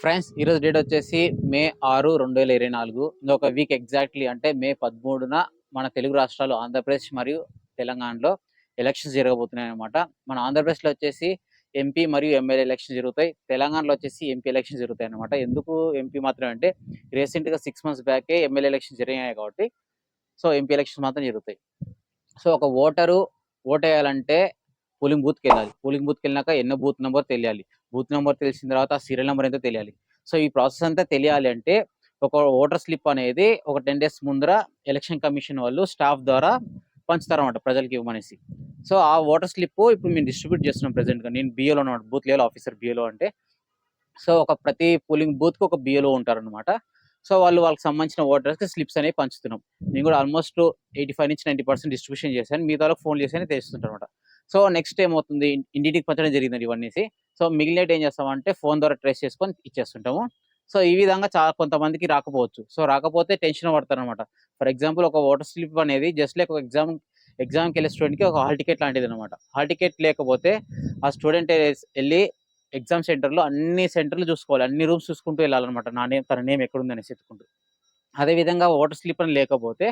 Friends ఈరోజు date వచ్చేసి మే ఆరు రెండు వేల ఇరవై నాలుగు. ఇంకొక వీక్ ఎగ్జాక్ట్లీ అంటే మే పదమూడున మన తెలుగు రాష్ట్రాలు ఆంధ్రప్రదేశ్ మరియు తెలంగాణలో ఎలక్షన్స్ జరగబోతున్నాయి అనమాట మన ఆంధ్రప్రదేశ్లో వచ్చేసి ఎంపీ మరియు ఎమ్మెల్యే ఎలక్షన్ జరుగుతాయి. తెలంగాణలో వచ్చేసి ఎంపీ ఎలక్షన్ జరుగుతాయి అనమాట ఎందుకు ఎంపీ మాత్రం అంటే రీసెంట్గా సిక్స్ మంత్స్ బ్యాకే ఎమ్మెల్యే ఎలక్షన్ జరిగాయి కాబట్టి సో ఎంపీ ఎలక్షన్స్ మాత్రం జరుగుతాయి. సో ఒక ఓటరు ఓట్ వేయాలంటే పోలింగ్ బూత్కి వెళ్ళాలి. పోలింగ్ బూత్కి వెళ్ళినాక ఎన్నో బూత్ నెంబర్ తెలియాలి. బూత్ నెంబర్ తెలిసిన తర్వాత సీరియల్ నెంబర్ ఎంతో తెలియాలి. సో ఈ ప్రాసెస్ అంతా తెలియాలి అంటే ఒక ఓటర్ స్లిప్ అనేది ఒక టెన్ డేస్ ముందర ఎలక్షన్ కమిషన్ వాళ్ళు స్టాఫ్ ద్వారా పంచుతారన్నమాట ప్రజలకి ఇవ్వమనేసి. సో ఆ ఓటర్ స్లిప్ ఇప్పుడు మేము డిస్ట్రిబ్యూట్ చేస్తున్నాం ప్రెసెంట్గా. నేను బిఏలో ఉన్నాను. బూత్ లెవెల్ ఆఫీసర్ బిఏలో అంటే. సో ఒక ప్రతి పోలింగ్ బూత్కి ఒక బిఏలో ఉంటారనమాట సో వాళ్ళు వాళ్ళకి సంబంధించిన ఓటర్స్కి స్లిప్స్ అనేవి పంచుతున్నాం. నేను కూడా ఆల్మోస్ట్ ఎయిటీ ఫైవ్ నుంచి నైంటీ పర్సెంట్ డిస్ట్రిబ్యూషన్ చేశాను. మిగతా వాళ్ళకి ఫోన్ చేసి తెలుస్తుంటారు అనమాట సో నెక్స్ట్ ఏమవుతుంది? ఇంటికి పంచడం జరిగింది ఇవన్నీ. సో మిగిలినట్టు ఏం చేస్తామంటే ఫోన్ ద్వారా ట్రేస్ చేసుకొని ఇచ్చేస్తుంటాము. సో ఈ విధంగా చాలా కొంతమందికి రాకపోవచ్చు. సో రాకపోతే టెన్షన్ పడతారు అనమాట ఫర్ ఎగ్జాంపుల్ ఒక ఓటర్ స్లిప్ అనేది జస్ట్ లైక్ ఒక ఎగ్జామ్ ఎగ్జామ్కి వెళ్ళే స్టూడెంట్కి ఒక హాల్ టికెట్ లాంటిది అనమాట హాల్ టికెట్ లేకపోతే ఆ స్టూడెంట్ వెళ్ళి ఎగ్జామ్ సెంటర్లో అన్ని సెంటర్లు చూసుకోవాలి. అన్ని రూమ్స్ చూసుకుంటూ వెళ్ళాలన్నమాట. నా నేమ్ తన నేమ్ ఎక్కడుందని ఎత్తుకుంటూ. అదేవిధంగా ఓటర్ స్లిప్ అని లేకపోతే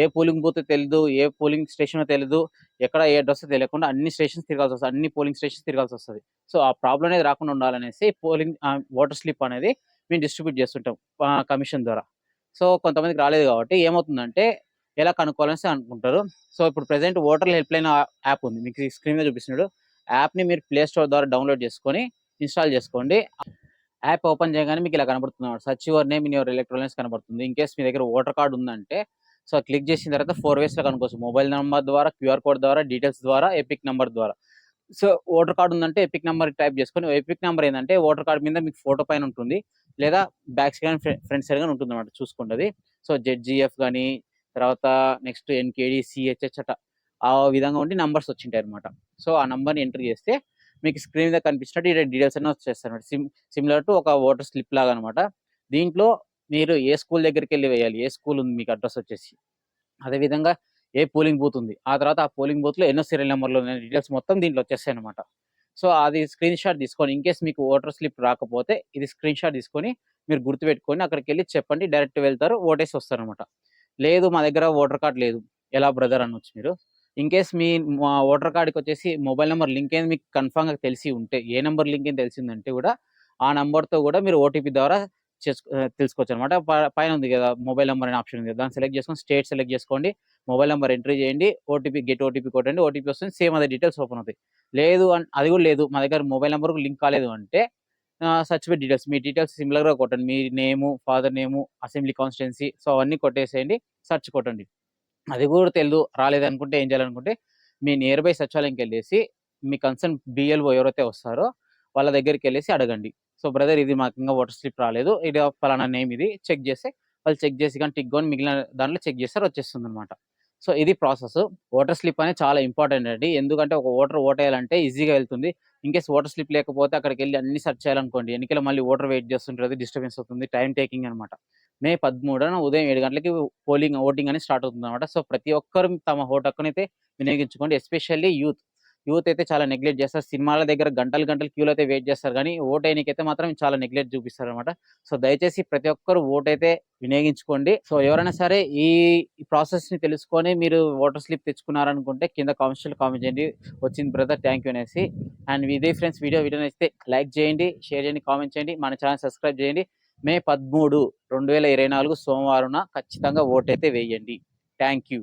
ఏ పోలింగ్ బూత్ తెలియదు ఏ పోలింగ్ స్టేషన్ తెలియదు ఎక్కడ ఏ అడ్రస్ తెలియకుండా అన్ని స్టేషన్స్ తిరగాల్సి వస్తుంది అన్ని పోలింగ్ స్టేషన్స్ తిరగాల్సి వస్తుంది. సో ఆ ప్రాబ్లం అనేది రాకుండా ఉండాలనేసి పోలింగ్ ఓటర్ స్లిప్ అనేది మేము డిస్ట్రిబ్యూట్ చేస్తుంటాం కమిషన్ ద్వారా. సో కొంతమందికి రాలేదు కాబట్టి ఏమవుతుందంటే ఎలా కనుక్కోవాలని అనుకుంటారు. సో ఇప్పుడు present voter help line app ఉంది. మీకు స్క్రీన్ మీద చూపిస్తున్నాడు. యాప్ని మీరు ప్లే స్టోర్ ద్వారా డౌన్లోడ్ చేసుకొని ఇన్స్టాల్ చేసుకోండి. యాప్ ఓపెన్ చేయగానే మీకు ఇలా కనబడుతుంది such your name in your electronics కనబడుతుంది. ఇన్ కేస్ మీ దగ్గర ఓటర్ కార్డు ఉందంటే సో క్లిక్ చేసిన తర్వాత ఫోర్ వేస్లో కనుకోవచ్చు మొబైల్ నెంబర్ ద్వారా క్యూఆర్ కోడ్ ద్వారా డీటెయిల్స్ ద్వారా ఎపిక్ నెంబర్ ద్వారా. సో ఓటర్ కార్డు ఉందంటే ఎపిక్ నెంబర్ టైప్ చేసుకొని ఎపిక్ నెంబర్ ఏంటంటే ఓటర్ కార్డు మీద మీకు ఫోటో పైన ఉంటుంది. లేదా బ్యాక్ సైడ్ కానీ ఫ్రంట్ సైడ్ కానీ ఉంటుంది అనమాట చూసుకుంటుంది. సో జెడ్జిఎఫ్ కానీ తర్వాత నెక్స్ట్ ఎన్కేడి సిహెచ్హెచ్ అట ఆ విధంగా ఉండి నంబర్స్ వచ్చింటాయి అనమాట సో ఆ నంబర్ని ఎంటర్ చేస్తే మీకు స్క్రీన్ మీద కనిపించినట్టు ఈ డీటెయిల్స్ అన్నీ వచ్చేస్తాయి సిమ్ సిమిలర్ టు ఒక ఓటర్ స్లిప్ లాగా అనమాట దీంట్లో మీరు ఏ స్కూల్ దగ్గరికి వెళ్ళి వేయాలి? ఏ స్కూల్ ఉంది? మీకు అడ్రస్ వచ్చేసి. అదేవిధంగా ఏ పోలింగ్ బూత్ ఉంది? ఆ తర్వాత ఆ పోలింగ్ బూత్లో ఎన్నో సీరియల్ నెంబర్లు ఉన్నాయి డీటెయిల్స్ మొత్తం దీంట్లో వచ్చేస్తాయి అనమాట సో అది స్క్రీన్ షాట్ తీసుకొని ఇన్ కేస్ మీకు ఓటర్ స్లిప్ రాకపోతే ఇది స్క్రీన్ షాట్ తీసుకొని మీరు గుర్తుపెట్టుకొని అక్కడికి వెళ్ళి చెప్పండి. డైరెక్ట్ వెళ్తారు. ఓటేసి వస్తారనమాట లేదు మా దగ్గర ఓటర్ కార్డ్ లేదు. ఎలా బ్రదర్ అనొచ్చు మీరు? ఇన్ కేస్ మీ ఓటర్ కార్డ్కి వచ్చేసి మొబైల్ నెంబర్ లింక్ అయింది. మీకు కన్ఫామ్గా తెలిసి ఉంటే ఏ నెంబర్ లింక్ అయింది తెలిసిందంటే కూడా ఆ నెంబర్తో కూడా మీరు ఓటీపీ ద్వారా చేసుకో తెలుసుకోవచ్చు అనమాట పైన ఉంది కదా మొబైల్ నెంబర్ అనే ఆప్షన్ ఉంది. దాన్ని సెలెక్ట్ చేసుకొని స్టేట్ సెలెక్ట్ చేసుకోండి. మొబైల్ నెంబర్ ఎంట్రీ చేయండి. ఓటీపీ గెట్ ఓటీపీ కొట్టండి. ఓటీపీ వస్తుంది. సేమ్ అదే డీటెయిల్స్ ఓపెన్ అవుతాయి. లేదు అది కూడా లేదు. మా దగ్గర మొబైల్ నెంబర్ లింక్ కాలేదు అంటే సర్టిఫికేట్ డీటెయిల్స్ మీ డీటెయిల్స్ సిమిలర్గా కొట్టండి. మీ name father name assembly constituency so అవన్నీ కొట్టేసేయండి. సర్చ్ కొట్టండి. అది కూడా తెలియదు రాలేదనుకుంటే ఏం చేయాలనుకుంటే మీ నియర్ బై సచివాలయంకి వెళ్ళేసి మీ కన్సర్న్ బిఎల్ఓ ఎవరైతే వస్తారో వాళ్ళ దగ్గరికి వెళ్ళేసి అడగండి. సో బ్రదర్ ఇది మాకు ఇంకా ఓటర్ స్లిప్ రాలేదు. ఇది ఫలానా నేమ్ ఇది. చెక్ చేస్తే వాళ్ళు చెక్ చేసి కానీ టిక్ కొని మిగిలిన దాంట్లో చెక్ చేస్తారు వచ్చేస్తుంది అనమాట సో ఇది ప్రాసెస్. ఓటర్ స్లిప్ అనేది చాలా ఇంపార్టెంట్ అండి. ఎందుకంటే ఒక ఓటర్ ఓట్ వేయాలంటే ఈజీగా వెళ్తుంది. ఇన్కేస్ ఓటర్ స్లిప్ లేకపోతే అక్కడికి వెళ్ళి అన్ని సెర్చ్ చేయాలనుకోండి ఎన్నికల మళ్ళీ ఓటర్ వెయిట్ చేస్తుంటుంది డిస్టర్బెన్స్ అవుతుంది టైం టేకింగ్ అనమాట మే పదమూడున ఉదయం ఏడు గంటలకి పోలింగ్ ఓటింగ్ అనేది స్టార్ట్ అవుతుంది అనమాట సో ప్రతి ఒక్కరు తమ ఓటు హక్కునైతే వినియోగించుకోండి ఎస్పెషల్లీ యూత్. యూత్ అయితే చాలా నెగ్లెక్ట్ చేస్తారు. సినిమాల దగ్గర గంటలు గంటలు క్యూలో అయితే వెయిట్ చేస్తారు. కానీ ఓట్ అయితే మాత్రం చాలా నెగ్లెక్ట్ చూపిస్తారు అనమాట సో దయచేసి ప్రతి ఒక్కరు ఓట్ అయితే వినియోగించుకోండి. సో ఎవరైనా సరే ఈ ప్రాసెస్ని తెలుసుకొని మీరు ఓటర్ స్లిప్ తెచ్చుకున్నారనుకుంటే కింద కామెంట్స్లో కామెంట్ చేయండి. వచ్చింది బ్రదర్ థ్యాంక్ యూ అనేసి. అండ్ ఇదే ఫ్రెండ్స్ వీడియో వీడియో నచ్చితే లైక్ చేయండి షేర్ చేయండి కామెంట్ చేయండి. మన ఛానల్ సబ్స్క్రైబ్ చేయండి. మే పదమూడు రెండు వేల ఇరవై నాలుగు సోమవారం ఖచ్చితంగా ఓట్ అయితే వేయండి. Thank you